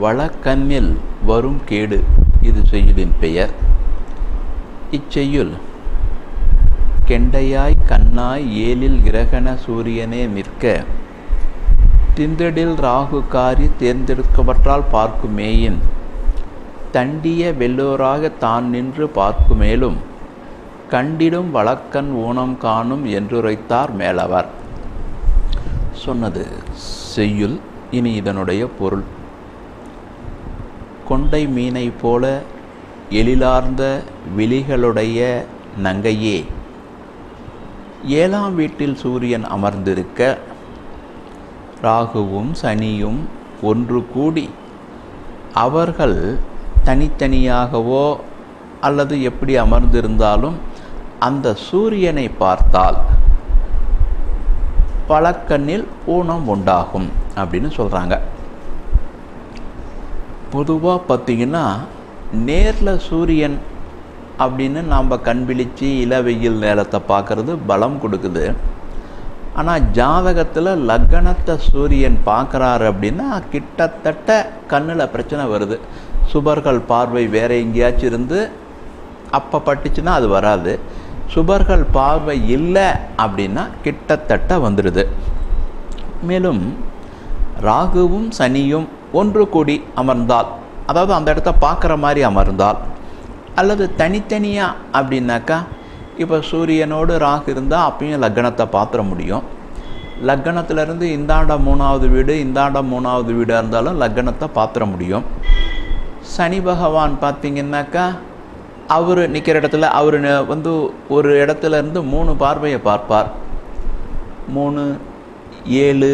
வழக்கண்ணில் வரும் கேடு இது செய்யுளின் பெயர். இச்செய்யுள் கெண்டையாய் கண்ணாய் ஏலில் கிரகண சூரியனே நிற்க திந்தடில் ராகுக்காரி தேர்ந்தெடுக்கவற்றால் பார்க்குமேயின். தண்டிய வெள்ளோராக தான் நின்று பார்க்குமேலும் கண்டிடும் வழக்கன் ஊனம் காணும் என்றுரைத்தார் மேலவர். சொன்னது செய்யுள் இனி இதனுடைய பொருள். கொண்டை மீனை போல எழிலார்ந்த விழிகளுடைய நங்கையே. ஏழாம் வீட்டில் சூரியன் அமர்ந்திருக்க ராகுவும் சனியும் ஒன்று கூடி அவர்கள் தனித்தனியாகவோ அல்லது எப்படி அமர்ந்திருந்தாலும் அந்த சூரியனை பார்த்தால் பழக்கண்ணில் ஊனம் உண்டாகும் அப்படின்னு சொல்கிறாங்க பொதுவாக பார்த்திங்கன்னா நேரில் சூரியன் அப்படின்னு நாம் கண் விழித்து இளவெயில் நேரத்தை பார்க்குறது பலம் கொடுக்குது. ஆனால் ஜாதகத்தில் லக்னத்தை சூரியன் பார்க்குறாரு அப்படின்னா கிட்டத்தட்ட கண்ணில் பிரச்சனை வருது. சுபர்கள் பார்வை வேறு எங்கேயாச்சும் இருந்து அப்போ பட்டுச்சுன்னா அது வராது. சுபர்கள் பார்வை இல்லை அப்படின்னா கிட்டத்தட்ட வந்துடுது. மேலும் ராகுவும் சனியும் ஒன்று கூடி அமர்ந்தால் அதாவது அந்த இடத்த பார்க்குற மாதிரி அமர்ந்தால் அல்லது தனித்தனியாக அப்படின்னாக்கா இப்போ சூரியனோடு ராகு இருந்தால் அப்பயும் லக்னத்தை பார்த்துட முடியும். லக்னத்திலேருந்து இந்தாண்ட மூணாவது வீடு இந்தாண்ட மூணாவது வீடாக இருந்தாலும் லக்னத்தை பார்த்துட முடியும். சனி பகவான் பார்த்திங்கன்னாக்கா அவர் நிற்கிற இடத்துல அவர் வந்து ஒரு இடத்துல இருந்து மூணு பார்வையை பார்ப்பார். மூணு ஏழு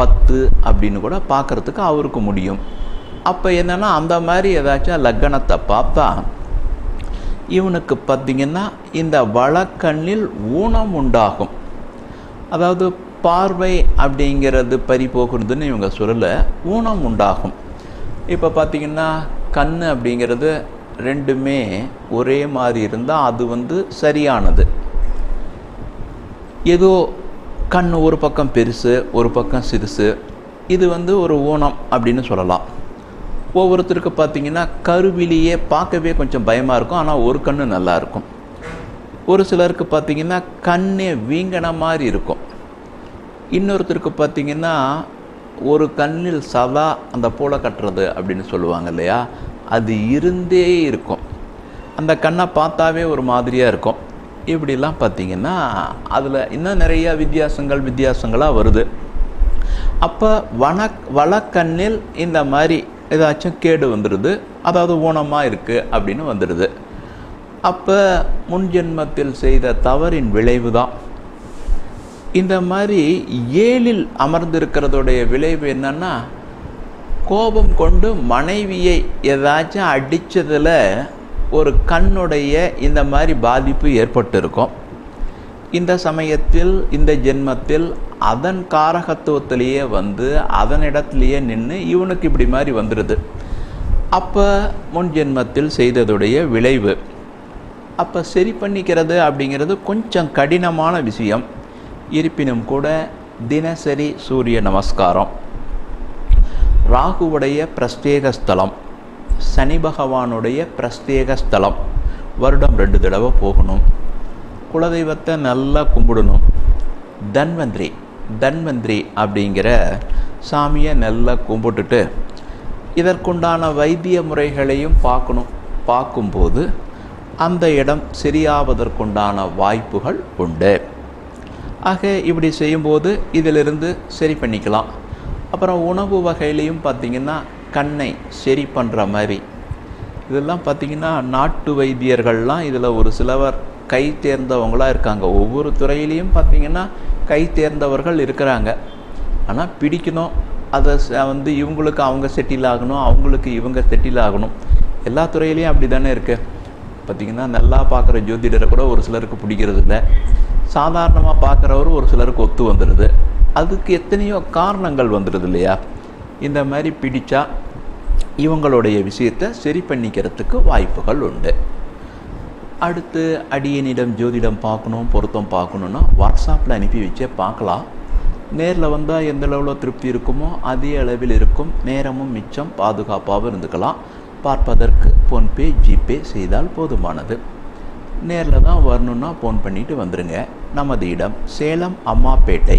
பத்து அப்படின்னு கூட பார்க்குறதுக்கு அவருக்கு முடியும். அப்போ என்னென்னா அந்த மாதிரி ஏதாச்சும் லக்கணத்தை பார்த்தா இவனுக்கு பார்த்திங்கன்னா இந்த வழக்கண்ணில் ஊனம் உண்டாகும். அதாவது பார்வை அப்படிங்கிறது பறி போகிறதுன்னு இவங்க சொல்லலை ஊனம் உண்டாகும். இப்போ பார்த்திங்கன்னா கண் அப்படிங்கிறது ரெண்டுமே ஒரே மாதிரி இருந்தால் அது வந்து சரியானது. ஏதோ கண் ஒரு பக்கம் பெருசு ஒரு பக்கம் சிறுசு. இது வந்து ஒரு ஊனம் அப்படின்னு சொல்லலாம். ஒவ்வொருத்தருக்கு பார்த்திங்கன்னா கருவிலேயே பார்க்கவே கொஞ்சம் பயமாக இருக்கும். ஆனால் ஒரு கண் நல்லா இருக்கும். ஒரு சிலருக்கு பார்த்திங்கன்னா கண்ணே வீங்கின மாதிரி இருக்கும். இன்னொருத்தருக்கு பார்த்திங்கன்னா ஒரு கண்ணில் சதா அந்த பூலை கட்டுறது அப்படின்னு சொல்லுவாங்க இல்லையா? அது இருந்தே இருக்கும். அந்த கண்ணை பார்த்தாவே ஒரு மாதிரியாக இருக்கும். இப்படிலாம் பார்த்திங்கன்னா அதில் இன்னும் நிறைய வித்தியாசங்கள் வித்தியாசங்களாக வருது. அப்போ வன வழக்கண்ணில் இந்த மாதிரி ஏதாச்சும் கேடு வந்துடுது அதாவது ஊனமாக இருக்குது அப்படின்னு வந்துடுது அப்போ முன் ஜென்மத்தில் செய்த தவறின் விளைவு தான் இந்த மாதிரி ஏழில் அமர்ந்திருக்கிறதுடைய விளைவு என்னென்னா கோபம் கொண்டு மனைவியை ஏதாச்சும் அடித்ததில் ஒரு கண்ணுடைய இந்த மாதிரி பாதிப்பு ஏற்பட்டிருக்கும். இந்த சமயத்தில் இந்த ஜென்மத்தில் அதன் காரகத்துவத்திலேயே வந்து அதன் இடத்துலையே நின்று இவனுக்கு இப்படி மாதிரி வந்துடுது அப்போ முன் ஜென்மத்தில் செய்ததுடைய விளைவு. அப்போ சரி பண்ணிக்கிறது அப்படிங்கிறது கொஞ்சம் கடினமான விஷயம். இருப்பினும் கூட தினசரி சூரிய நமஸ்காரம். ராகுவுடைய பிரஸ்தேக ஸ்தலம். சனி பகவானுடைய பிரஸ்தேக ஸ்தலம். வருடம் ரெண்டு தடவை போகணும். குலதெய்வத்தை நல்லா கும்பிடணும். தன்வந்திரி தன்வந்திரி அப்படிங்கிற சாமியை நல்லா கும்பிட்டுட்டு இதற்குண்டான வைத்திய முறைகளையும் பார்க்கணும். பார்க்கும்போது அந்த இடம் சரியாவதற்குண்டான வாய்ப்புகள் உண்டு. ஆக இப்படி செய்யும்போது இதிலிருந்து சரி பண்ணிக்கலாம். அப்புறம் உணவு வகையிலையும் பார்த்திங்கன்னா கண்ணை சரி பண்ணுற மாதிரி. இதெல்லாம் பார்த்திங்கன்னா நாட்டு வைத்தியர்கள்லாம் இதில் ஒரு சிலவர் கை தேர்ந்தவங்களாக இருக்காங்க. ஒவ்வொரு துறையிலையும் பார்த்திங்கன்னா கை தேர்ந்தவர்கள் இருக்கிறாங்க. ஆனால் பிடிக்கணும். அதை ச- வந்து இவங்களுக்கு அவங்க செட்டில் ஆகணும் அவங்களுக்கு இவங்க செட்டில் ஆகணும். எல்லா துறையிலையும் அப்படி தானே இருக்குது பார்த்தீங்கன்னா நல்லா பார்க்குற ஜோதிடரை கூட ஒரு சிலருக்கு பிடிக்கிறது இல்லை சாதாரணமாக பார்க்குறவர் ஒரு சிலருக்கு ஒத்து வந்துடுது அதுக்கு எத்தனையோ காரணங்கள் வந்துடுது இல்லையா? இந்த மாதிரி பிடிச்சா இவங்களுடைய விஷயத்தை சரி பண்ணிக்கிறதுக்கு வாய்ப்புகள் உண்டு. அடுத்து அடியனிடம் ஜோதிடம் பார்க்கணும் பொருத்தம் பார்க்கணுன்னா வாட்ஸ்அப்பில் அனுப்பி வச்சே பார்க்கலாம். நேரில் வந்தால் எந்த அளவில் திருப்தி இருக்குமோ அதே அளவில் இருக்கும். நேரமும் மிச்சம் பாதுகாப்பாகவும் இருந்துக்கலாம். பார்ப்பதற்கு ஃபோன்பே ஜிபே செய்தால் போதுமானது. நேரில் தான் வரணுன்னா ஃபோன் பண்ணிட்டு வந்துடுங்க நமது இடம் சேலம் அம்மாப்பேட்டை.